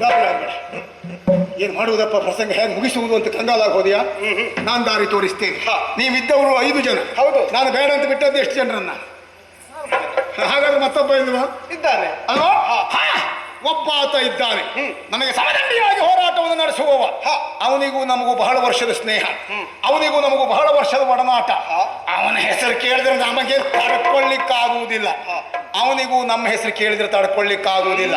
ಗಾಬರಿ ಏನು ಏನ್ ಮಾಡುವುದಪ್ಪ? ಪ್ರಸಂಗ ಹೇಗೆ ಮುಗಿಸುವುದು ಅಂತ ಕಂಗಾಲಾಗಿ ಹೋದ್ಯಾ ನಾನು ದಾರಿ ತೋರಿಸ್ತೇನೆ. ನೀವಿದ್ದವರು ಐದು ಜನ. ಹೌದು. ನಾನು ಬೇಡ ಅಂತ ಬಿಟ್ಟದ್ದು ಎಷ್ಟು ಜನರನ್ನ? ಹಾಗಾದ್ರೆ ಮತ್ತೊಬ್ಬ ಇಲ್ವಾ ಇದ್ದಾನೆ. ಅಲ್ವಾ ಒಬ್ಬ ಆತ ಇದ್ದಾನೆ. ನನಗೆ ಸಮದಂಡಿಯಾಗಿ ಹೋರಾಟವನ್ನು ನಡೆಸುವವ. ಅವನಿಗೂ ನಮಗೂ ಬಹಳ ವರ್ಷದ ಸ್ನೇಹ. ಅವನಿಗೂ ನಮಗೂ ಬಹಳ ವರ್ಷದ ಒಡನಾಟ. ಅವನ ಹೆಸರು ಕೇಳಿದ್ರೆ ನಮಗೆ ತಡ್ಕೊಳ್ಳಿಕ್ಕಾಗುವುದಿಲ್ಲ. ಅವನಿಗೂ ನಮ್ಮ ಹೆಸರು ಕೇಳಿದ್ರೆ ತಡ್ಕೊಳ್ಳಿಕ್ಕಾಗುವುದಿಲ್ಲ.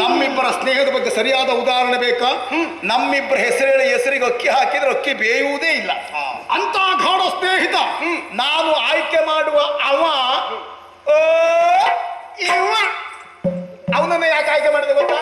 ನಮ್ಮಿಬ್ಬರ ಸ್ನೇಹದ ಬಗ್ಗೆ ಸರಿಯಾದ ಉದಾಹರಣೆ ಬೇಕಾ? ನಮ್ಮಿಬ್ಬರ ಹೆಸರೇಳಿ ಹೆಸರಿಗೆ ಅಕ್ಕಿ ಹಾಕಿದ್ರೆ ಅಕ್ಕಿ ಬೇಯುವುದೇ ಇಲ್ಲ. ಅಂತ ಗಾಢ ಸ್ನೇಹಿತ. ನಾನು ಆಯ್ಕೆ ಮಾಡುವ ಅವ ಅವನನ್ನ ಯಾಕೆ ಆಯ್ಕೆ ಮಾಡಿದೆ ಗೊತ್ತಾ?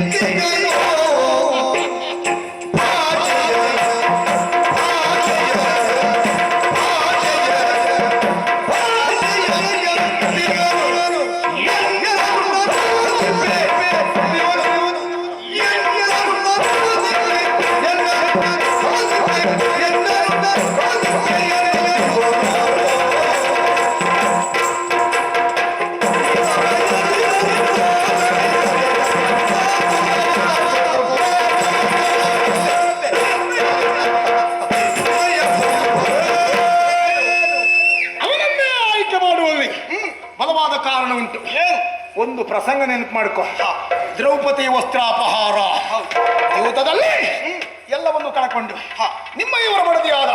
ಅವನನ್ನೇ ಪ್ರಸಂಗ ನೆನಪು ಮಾಡ್ಕೊ. ದ್ರೌಪದಿ ವಸ್ತ್ರಾಪಹಾರ. ಯೂತದಲ್ಲಿ ಎಲ್ಲವನ್ನು ಕಳ್ಕೊಂಡು ನಿಮ್ಮ ಇವರ ಬಡದಿಯಾದ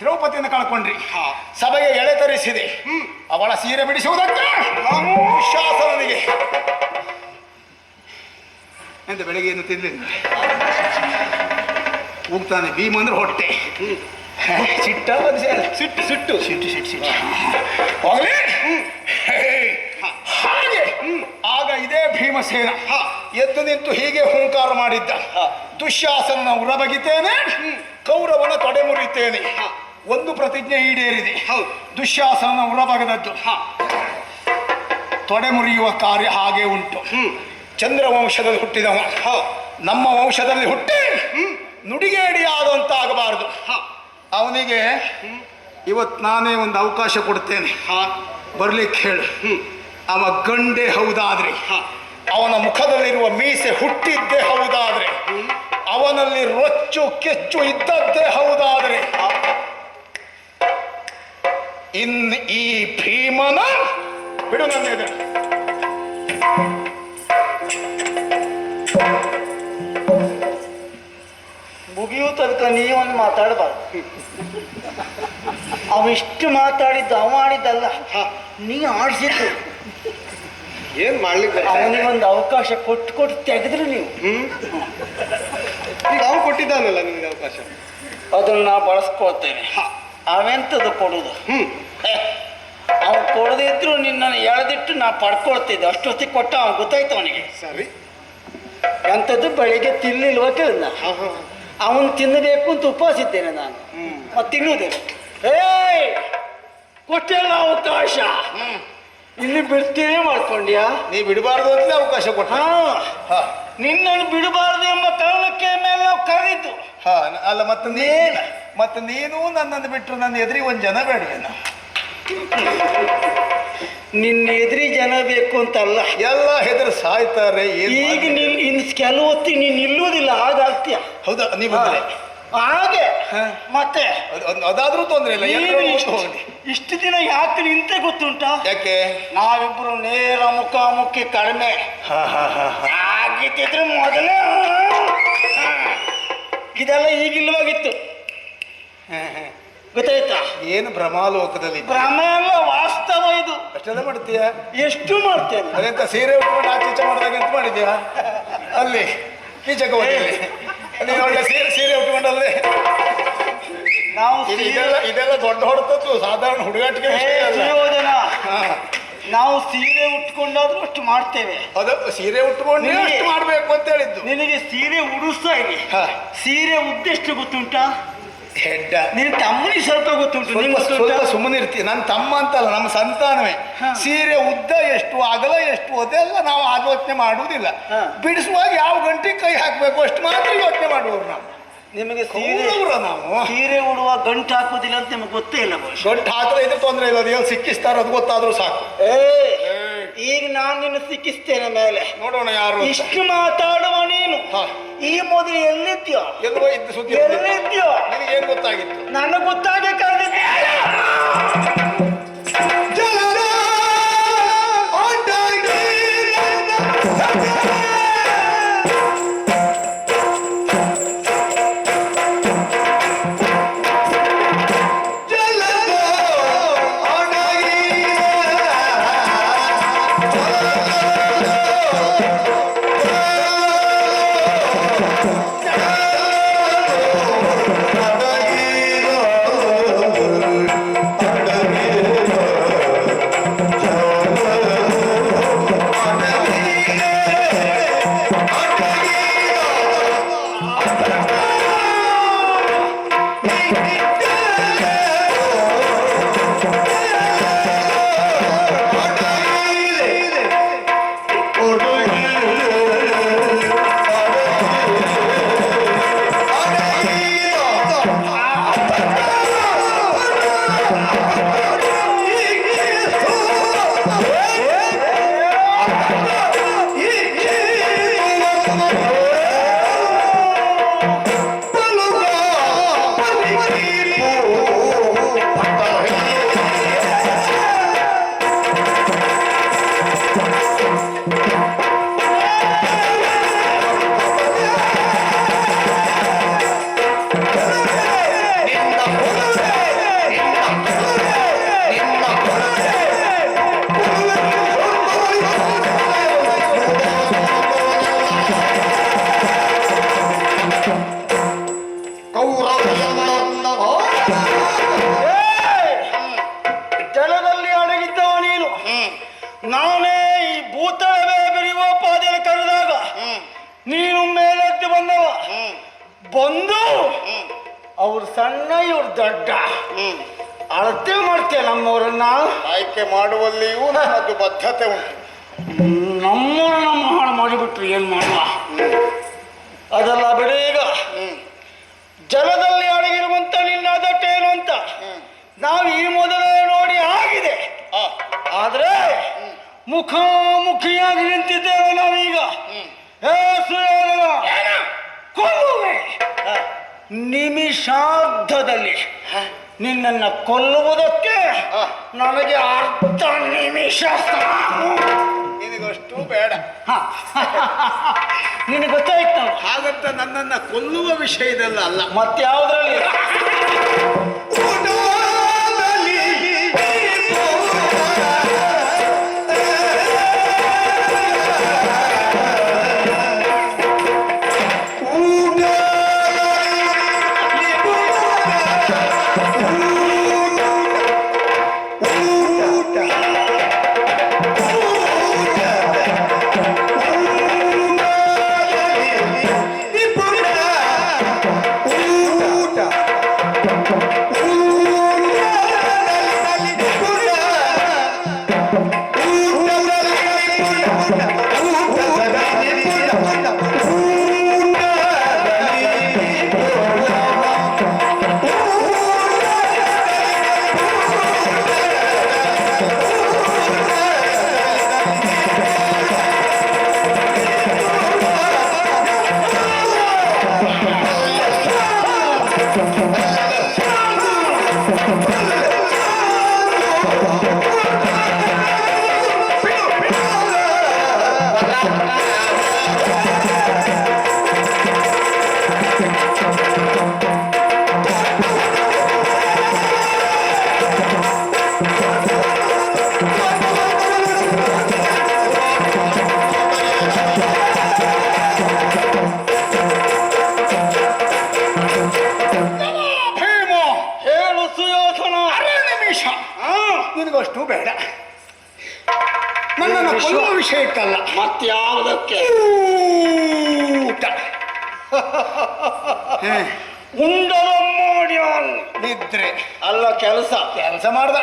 ದ್ರೌಪದಿಯನ್ನು ಕಳ್ಕೊಂಡ್ರಿ. ಸಭೆಗೆ ಎಳೆ ತರಿಸಿದೆ. ಅವಳ ಸೀರೆ ಬಿಡಿಸುವುದಕ್ಕೆ ಶಾಸನಿಗೆ ಎಂತ ಬೆಳಿಗ್ಗೆ ಏನು ತಿನ್ಲಿಲ್ಲ ಹೋಗ್ತಾನೆ ಭೀಮ ಅಂದ್ರೆ ಹೊಟ್ಟೆ. ಸಿಟ್ಟ ಸಿಟ್ಟು ಸಿಟ್ಟು. ಸಿಟ್ಟು ಸಿಟ್ಟು ಹೋಗ್ಲಿ ಹೇ, ಹಾಗೆ ಆಗ ಇದೇ ಭೀಮಸೇನ ಎದ್ದು ನಿಂತು ಹೀಗೆ ಹುಂಕಾರ ಮಾಡಿದ್ದ. ದುಶ್ಯಾಸನ ಉರಬಗಿತೇನೆ ಕೌರವನ ತೊಡೆ ಮುರಿತೇನೆ ಒಂದು ಪ್ರತಿಜ್ಞೆ ಈಡೇರಿದೆ. ದುಶ್ಯಾಸನ ಉರಬಗದದ್ದು. ತೊಡೆ ಮುರಿಯುವ ಕಾರ್ಯ ಹಾಗೆ ಉಂಟು. ಚಂದ್ರವಂಶದಲ್ಲಿ ಹುಟ್ಟಿದವ. ನಮ್ಮ ವಂಶದಲ್ಲಿ ಹುಟ್ಟಿ ನುಡಿಗೇಡಿ ಆದಂತ ಆಗಬಾರದು ಅವನಿಗೆ ಇವತ್ತು ನಾನೇ ಒಂದು ಅವಕಾಶ ಕೊಡ್ತೇನೆ. ಬರ್ಲಿಕ್ಕೆ ಹೇಳು. ಅವ ಗಂಡೆ ಹೌದಾದ್ರೆ ಅವನ ಮುಖದಲ್ಲಿರುವ ಮೀಸೆ ಹುಟ್ಟಿದ್ದೇ ಹೌದಾದ್ರೆ, ಅವನಲ್ಲಿ ರೊಚ್ಚು ಕೆಚ್ಚು ಇದ್ದದ್ದೇ ಹೌದಾದ್ರೆ. ಇನ್ ಈ ಭೀಮನ ಬಿಡು ನನ್ನ. ಮುಗಿಯೋ ತನಕ ನೀವೊಂದು ಮಾತಾಡಬಾರ್ದು. ಅವಿಷ್ಟು ಮಾತಾಡಿದ್ದು ಅವ ಆಡಿದ್ದಲ್ಲ ನೀ ಆಡಿಸಿದ್ದು. ಏನ್ ಮಾಡ್ಲಿಕ್ಕೆ ಅವನಿಗೊಂದು ಅವಕಾಶ ಕೊಟ್ಟು ಕೊಟ್ಟು ತೆಗೆದ್ರು ನೀವು. ಈಗ ಅವ್ನು ಕೊಟ್ಟಿದ್ದಾನಲ್ಲ ನಿಮ್ಗೆ ಅವಕಾಶ? ಅದನ್ನ ನಾ ಬಳಸ್ಕೊಳ್ತೇನೆ. ಅವೆಂತದ್ದು ಕೊಡುದು? ಹ್ಮ್. ಅವ್ನು ಕೊಡದಿದ್ರು ನಿನ್ನನ್ನು ಎಳೆದಿಟ್ಟು ನಾ ಪಡ್ಕೊಳ್ತಿದ್ದೆ. ಅಷ್ಟೊತ್ತಿಗೆ ಕೊಟ್ಟ ಅವ್ನು ಗೊತ್ತಾಯ್ತು ಅವನಿಗೆ. ಸರಿ. ಎಂಥದ್ದು ಬೆಳಿಗ್ಗೆ ತಿನ್ಲಿಲ್ವ ಕೇಳಿದ ಹಾ ಹಾ ಅವನು ತಿನ್ನಬೇಕು ಅಂತ ಉಪವಾಸ ಇದ್ದೇನೆ ನಾನು ಮತ್ತೆ ತಿನ್ನುದೆ ಏಯ್! ಕೊಟ್ಟೆಲ್ಲ ಅವಕಾಶ. ಇಲ್ಲಿ ಬಿಡ್ತೀನಿ ಮಾಡ್ಕೊಂಡ್ಯಾ? ನೀ ಬಿಡಬಾರ್ದು ಅಂತ ಅವಕಾಶ ಕೊಟ್ಟ. ಹಾ. ಹಾ. ನಿನ್ನನ್ನು ಬಿಡಬಾರದು ಎಂಬ ಕಾರಣಕ್ಕೆ ಮೇಲೆ ನಾವು ಕರೆದಿದ್ದು ಹಾ ನ- ಅಲ್ಲ ಮತ್ತೆ ನೀನು ಮತ್ತೆ ನೀನು ನನ್ನನ್ನು ಬಿಟ್ಟರು ನನ್ನ ಎದುರಿ ಒಂದು ಜನ ಬೇಡ? ನಿನ್ನ ಎದುರಿ ಜನ ಬೇಕು ಅಂತಲ್ಲ. ಎಲ್ಲ ಹೆದರು ಸಾಯ್ತಾರೆ ಏನ್ ಈಗ ಮಾಡ್ಲಿ? ನೀನ್ ಇನ್ ಕೆಲವೊತ್ತಿ ನೀನ್ ನಿಲ್ಲುವುದಿಲ್ಲ ಹಾಗಾಗ್ತೀಯ? ಹೌದಾ ನೀ ಬಂದ್ರೆ? ಹಾಗೆ? ಹಾ. ಮತ್ತೆ? ಅದ್- ಅದ್- ಅದಾದ್ರೂ ತೊಂದ್ರೆ ಇಲ್ಲ ಇಷ್ಟು- ಹೋಗ್ಲಿ. ಇಷ್ಟು ದಿನ ಯಾಕೆ ನಿಂತೆ ಗೊತ್ತುಂಟಾ? ಯಾಕೆ? ನಾವಿಬ್ರು ನೇರ ಮುಖಾಮುಖಿ ಕಡಿಮೆ. ಹಾ ಹಾ ಹಾ ಹಾ. ಆಗಿದ್ದಿದ್ರೆ ಮೊದಲೇ ಹಾ. ಇದೆಲ್ಲ ಈಗಿಲ್ವಾಗಿತ್ತು ಗೊತ್ತಾಯ್ತಾ? ಏನು ಭ್ರಮಾಲೋಕದಲ್ಲಿ ಭ್ರಮ ಎಲ್ಲ ವಾಸ್ತವ ಇದು. ಅಷ್ಟೆಲ್ಲ ಮಾಡ್ತೀಯ? ಎಷ್ಟು ಮಾಡ್ತೇನೆ? ಅದೆಂತ ಸೀರೆ ಉಟ್ಕೊಂಡು ಆಚೆ ಈಚೆ ಮಾಡಿದಾಗ ಎಂತ ಮಾಡಿದ್ಯಾ ಅಲ್ಲಿ ಈ ಹೋಗಿ. ಒಳ್ಳೆ ಸೀರೆ ಸೀರೆ ಉಟ್ಕೊಂಡಲ್ಲೇ ನಾವು ಇದು- ಇದೆಲ್ಲ ಇದೆಲ್ಲ ದೊಡ್ಡ ಹೊಡೆತದ್ದು ಸಾಧಾರಣ ಹುಡುಗಾಟಿಕೆ ಏ, ವಿಷಯ ಅಲ್ಲ. ಸುಯೋಧನ ಹಾ. ನಾವು ಸೀರೆ ಉಟ್ಕೊಂಡಾದ್ರೂ ಅಷ್ಟು ಮಾಡ್ತೇವೆ. ಅದು ಸೀರೆ ಉಟ್ಕೊಂಡು ನಿನಗೆ- ಅಷ್ಟು ಮಾಡ್ಬೇಕು ಅಂತ ಹೇಳಿದ್ದು. ನಿನಗೆ ಸೀರೆ ಉಡಿಸ್ತಾ ಇದೆ ಹಾ. ಸೀರೆ ಉದ್ದೆಷ್ಟು ಗೊತ್ತುಂಟಾ? ಹೆಡ್ಡ ನಿನ್ ತಮ್ಮನಿಗೆ ಸ್ವಲ್ಪ ಗೊತ್ತುಂಟು ನಿಮ್ಮ ಸ್ವಲ್ಪ ಸುಮ್ಮನೆ ಇರ್ತೀವಿ ನನ್ನ ತಮ್ಮ ಅಂತಲ್ಲ ನಮ್ಮ ಸಂತಾನವೇ. ಸೀರೆ ಉದ್ದ ಎಷ್ಟು ಅಗಲ ಎಷ್ಟು ಅದೆಲ್ಲ ನಾವು ಆಲೋಚನೆ ಮಾಡುವುದಿಲ್ಲ. ಬಿಡಿಸುವಾಗ ಯಾವ ಗಂಟೆ ಕೈ ಹಾಕಬೇಕು ಅಷ್ಟು ಮಾತ್ರ ಯೋಚನೆ ಮಾಡುವವರು ನಾವು. ನಿಮಗೆ ಸೀರೆ ನಾವು. ಸೀರೆ ಉಡುವ ಗಂಟು ಹಾಕೋದಿಲ್ಲ ಅಂತ ನಿಮಗೆ ಗೊತ್ತೇ ಇಲ್ಲ ಗಂಟು ಹಾಕಿದ್ರೆ ಹಾಕದ ಇದ್ರೆ ತೊಂದರೆ ಇಲ್ಲ ಅದು ಎಲ್ಲಿ ಸಿಕ್ಕಿಸ್ತಾರ ಅದು ಗೊತ್ತಾದ್ರೂ ಸಾಕು. ಏ ಈಗ ನಾನು ನಿನ್ನ ಸಿಕ್ಕಿಸ್ತೇನೆ ಮೇಲೆ. ನೋಡೋಣ ಯಾರು. ಇಷ್ಟು ಮಾತಾಡುವ ನೀನು. ಈ ಮೊದಲು ಎಲ್ಲಿದ್ಯೋ? ಎಲ್ಲೋ ಇದ್ದು ಸುದ್ದಿ ಎಲ್ಲಿದ್ಯೋ? ನಿನಗೇನು ಗೊತ್ತಾಗಿತ್ತು? ನನಗೆ ಗೊತ್ತಾಗೆ ಜಲದಲ್ಲಿ ಅಡಗಿದ್ದವ ನೀನು. ನಾನೇ ಈ ಭೂತಳವೇ ಬೆರೆಯುವ ಪಾದೆಯಲ್ಲಿ ಕರೆದಾಗ ನೀನು ಮೇಲೆದ್ದು ಬಂದವ. ಬಂದು ಅವ್ರು ಸಣ್ಣ ಇವ್ರು ದೊಡ್ಡ. ಅಳತೆ ಮಾಡ್ತೀಯ ನಮ್ಮವರನ್ನ. ಆಯ್ಕೆ ಮಾಡುವಲ್ಲಿಯೂ ನನ್ನದು ಬದ್ಧತೆ ಉಂಟು. ನಮ್ಮವ್ರು ನಮ್ಮ ಹಾಳು ಮಾಡಿಬಿಟ್ರು ಏನು ಮಾಡುವ? ಅದೆಲ್ಲ ಬಿಡಿ ಜಲದಲ್ಲಿ ಅಡಗಿರುವಂತ ನಿನ್ನ ಅದಟ್ಟೇನು ಅಂತ? ನಾವು ಈ ಮೊದಲೇ ನೋಡಿ ಆಗಿದೆ. ಆದ್ರೆ ಮುಖಾಮುಖಿಯಾಗಿ ನಿಂತಿದ್ದೇವೆ ನಾವೀಗ. ಕೊಲ್ಲುವೆ. ನಿಮಿಷಾರ್ಧದಲ್ಲಿ ನಿನ್ನನ್ನ ಕೊಲ್ಲುವುದಕ್ಕೆ ನನಗೆ ಅರ್ಧ ನಿಮಿಷ ಸಾಕು. ಬೇಡ. ನಿನಗೆ ಗೊತ್ತಾಯ್ತು? ಹಾಗಂತ ನನ್ನನ್ನ ಕೊಲ್ಲುವ ವಿಷಯದಲ್ಲ ಅಲ್ಲ. ಮತ್ಯಾವುದ್ರಲ್ಲಿ? ನಿನಗಷ್ಟು ಬೇಡ. ನನ್ನನ್ನು ಕೊಲ್ಲುವ ವಿಷಯಕ್ಕಲ್ಲ ಮತ್ತಾವುದಕ್ಕೆ ಊಟ. ಉಂಡರು ನಿದ್ರೆ ಅಲ್ಲ ಕೆಲಸ. ಕೆಲಸ ಮಾಡ್ದ.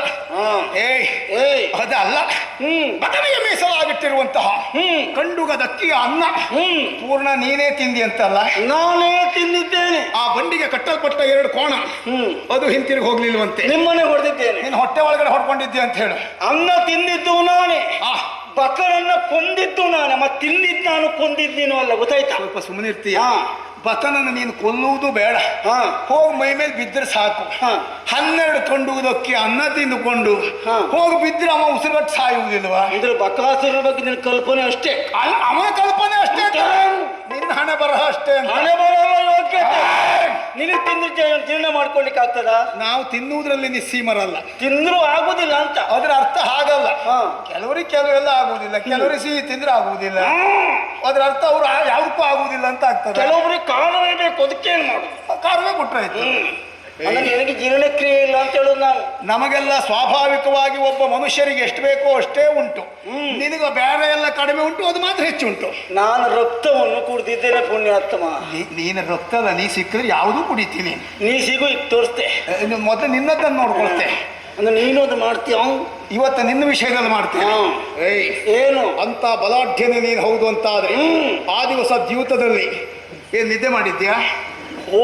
ಏಯ್ ಏಯ್. ಅದಲ್ಲ. ಹ್ಮ್. ಬದಲಿಗೆ ಮೀಸಲಾಗಿಟ್ಟಿರುವಂತಹ ಹ್ಮ್. ಕಂಡುಗದಕ್ಕಿಯ ಅನ್ನ ಹ್ಮ್. ಪೂರ್ಣ ನೀನೇ ತಿಂದಿ ಅಂತಲ್ಲ? ನಾನೇ ತಿಂದಿದ್ದೇನೆ. ಆ ಬಂಡಿಗೆ ಕಟ್ಟಲ್ಪಟ್ಟ ಎರಡು ಕೋಣ. ಹ್ಮ್. ಅದು ಹಿಂತಿರುಗಿ ಹೋಗ್ಲಿಲ್ವಂತೆ. ನಿಮ್ಮನೆ ಹೊಡೆದಿದ್ದೇನೆ. ನೀನು ಹೊಟ್ಟೆ ಒಳಗಡೆ ಹೊಡ್ಕೊಂಡಿದ್ದೆ ಅಂತ ಹೇಳು. ಅನ್ನ ತಿಂದಿದ್ದು ನಾನೇ. ಆ. ಬಕರನ್ನ ಕೊಂದಿದ್ದು ನಾನೇ. ಮತ್ತೆ ತಿಂದಿದ್ದು ನಾನು ಕೊಂದಿದ್ದೀನೋ ಅಲ್ಲ ಗೊತ್ತಾಯ್ತಾ? ಸ್ವಲ್ಪ ಸುಮ್ಮನೆ ಬತನನ್ನು ನೀನು ಕೊಲ್ಲುವುದು ಬೇಡ. ಹಾ. ಹೋಗಿ ಮೈ ಮೇಲೆ ಬಿದ್ದರೆ ಸಾಕು. ಹಾ. ಹನ್ನೆರಡು ಕಂಡುವುದಕ್ಕೆ ಅನ್ನ ತಿಂದುಕೊಂಡು. ಹೋಗಿ ಬಿದ್ದರೆ ಅವ ಉಸಿರುಗಟ್ಟು ಸಾಯುವುದಿಲ್ವಾ? ಅಂದ್ರೆ ಬಕಾಸುರ ಬಗ್ಗೆ ನಿನ್ನ ಕಲ್ಪನೆ ಅಷ್ಟೇ. ಅವನ ಕಲ್ಪನೆ ಅಷ್ಟೇ. ನಿನ್ನ ಹಣೆ ಬರಹ ಅಷ್ಟೇ ಹಣೆ ಬರಹ ಯೋಗ್ಯತೆ. ನಿನಗೆ ತಿಂದು ಜೀ- ಜೀರ್ಣ ಮಾಡ್ಕೊಳ್ಲಿಕ್ಕೆ ಆಗ್ತದ? ನಾವು ತಿನ್ನುವುದರಲ್ಲಿ ನಿಸ್ಸೀಮರಲ್ಲ ತಿಂದ್ರು ಆಗುದಿಲ್ಲ ಅಂತ. ಅದರ ಅರ್ಥ ಹಾಗಲ್ಲ. ಹಾ. ಕೆಲವರಿಗೆ ಕೆಲವೆಲ್ಲ ಆಗುವುದಿಲ್ಲ. ಕೆಲವರಿಗೆ ಸಿಹಿ ತಿಂದ್ರೆ ಆಗುವುದಿಲ್ಲ. ಅದರ ಅರ್ಥ ಅವ್ರು ಆ- ಯಾವುದಕ್ಕೂ ಆಗುವುದಿಲ್ಲ ಅಂತ ಆಗ್ತದೆ. ಕೆಲವೊಬ್ರಿಗೆ ಕಾರಣವೇ ಬೇಕು ಅದಕ್ಕೆ ಏನ್ ಮಾಡುದು ಕಾರಣವೇ ಕೊಟ್ರಾಯ್ತು ಅಂದ್ರೆ ನಿನಗೆ ಜೀರ್ಣಕ್ರಿಯೆ ಇಲ್ಲ ಅಂತ ಹೇಳುದು ನಾನು ನಮಗೆಲ್ಲ ಸ್ವಾಭಾವಿಕವಾಗಿ ಒಬ್ಬ ಮನುಷ್ಯರಿಗೆ ಎಷ್ಟು ಬೇಕೋ ಅಷ್ಟೇ ಉಂಟು. ನಿನಗೆ ಬೇರೆ ಎಲ್ಲ ಕಡಿಮೆ ಉಂಟು ಅದು ಮಾತ್ರ ಹೆಚ್ಚು ಉಂಟು. ನಾನು ರಕ್ತವನ್ನು ಕುಡಿದಿದ್ದೇನೆ ಪುಣ್ಯಾತ್ಮ. ನೀನು ರಕ್ತದ ನೀ ಸಿಕ್ಕಿದ್ರೆ ಯಾವುದೂ ಕುಡಿತೀನಿ. ನೀ ಸಿಗು ಈಗ ತೋರಿಸ್ತೆ. ಮೊದಲು ನಿನ್ನದನ್ನು ನೋಡ್ಕೊಳ್ತೆ. ಅಂದ್ರೆ ನೀನು ಅದು ಮಾಡ್ತೀಯ? ಇವತ್ತು ನಿನ್ನ ವಿಷಯದಲ್ಲಿ ಮಾಡ್ತೀಯ ಏನು? ಅಂತ ಬಲಾಢ್ಯನೇ ನೀನು ಹೌದು ಅಂತ ಆದ್ರೆ ಆ ದಿವಸ ದ್ಯೂತದಲ್ಲಿ ಏನು ನಿದ್ದೆ ಮಾಡಿದ್ಯಾ ಓ!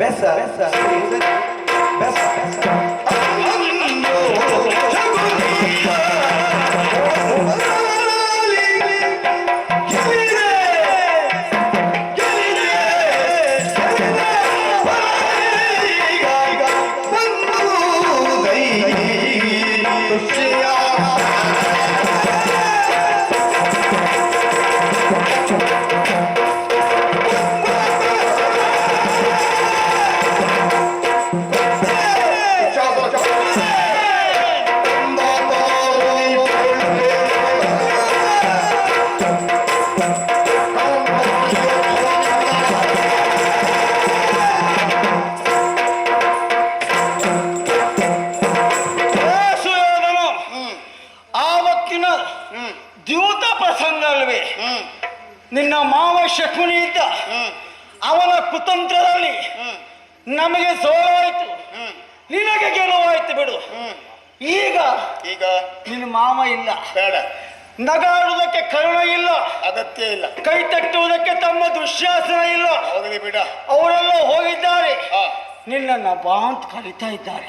ಬೆಸ ಬೆಸ ಸರಿ ಸರಿ ನಿನ್ನ ಮಾವ ಶಕುನಿ ಇದ್ದ. ಅವನ ಕುತಂತ್ರದಲ್ಲಿ ನಮಗೆ ಸೋಲಾಯಿತು. ನಿನಗೆ ಗೆಲುವಾಯ್ತು ಬಿಡು. ಈಗ ಈಗ ನಿನ್ನ ಮಾವ ಇಲ್ಲ. ಬೇಡ. ನಗಾಡುವುದಕ್ಕೆ ಕರುಣ ಇಲ್ಲ. ಅಗತ್ಯ ಇಲ್ಲ. ಕೈ ತಟ್ಟುವುದಕ್ಕೆ ತಮ್ಮ ದುಶ್ಯಾಸನ ಇಲ್ಲ. ಹೋಗಲಿ ಬಿಡ. ಅವರೆಲ್ಲ ಹೋಗಿದ್ದಾರೆ. ಹಾ, ನಿನ್ನನ್ನ ಬಾ ಅಂತ ಕರಿತಾ ಇದ್ದಾರೆ.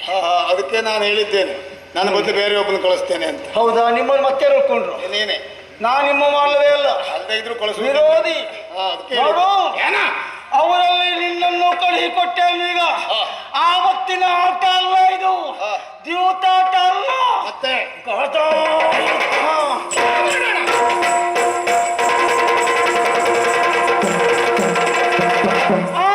ಅದಕ್ಕೆ ನಾನು ಹೇಳಿದ್ದೇನೆ. ನನ್ನ ಬದಲು ಬೇರೆ ಒಬ್ಬನ ಕಳಿಸ್ತೇನೆ ಅಂತ. ಹೌದಾ? ನಿಮ್ಮನ್ನು ಮತ್ತೆ ಹೇಳ್ಕೊಂಡ್ರು ನೀನೆ. ನಾ ನಿಮ್ಮ ಮಾಡಲೇ ಅಲ್ಲ ಅಲ್ಲದೆ ಇದ್ರು ಕಳಿಸು ವಿರೋಧಿ ನೋಡು ಅವರಲ್ಲಿ ನಿನ್ನನ್ನು ಕಳುಹಿ ಕೊಟ್ಟೆ ಈಗ. ಆವತ್ತಿನ ಆಟ ಅಲ್ಲ ಇದು. ದ್ಯೂತಾಟ ಅಲ್ಲ ಮತ್ತೆ. ಹಾ. ಆ.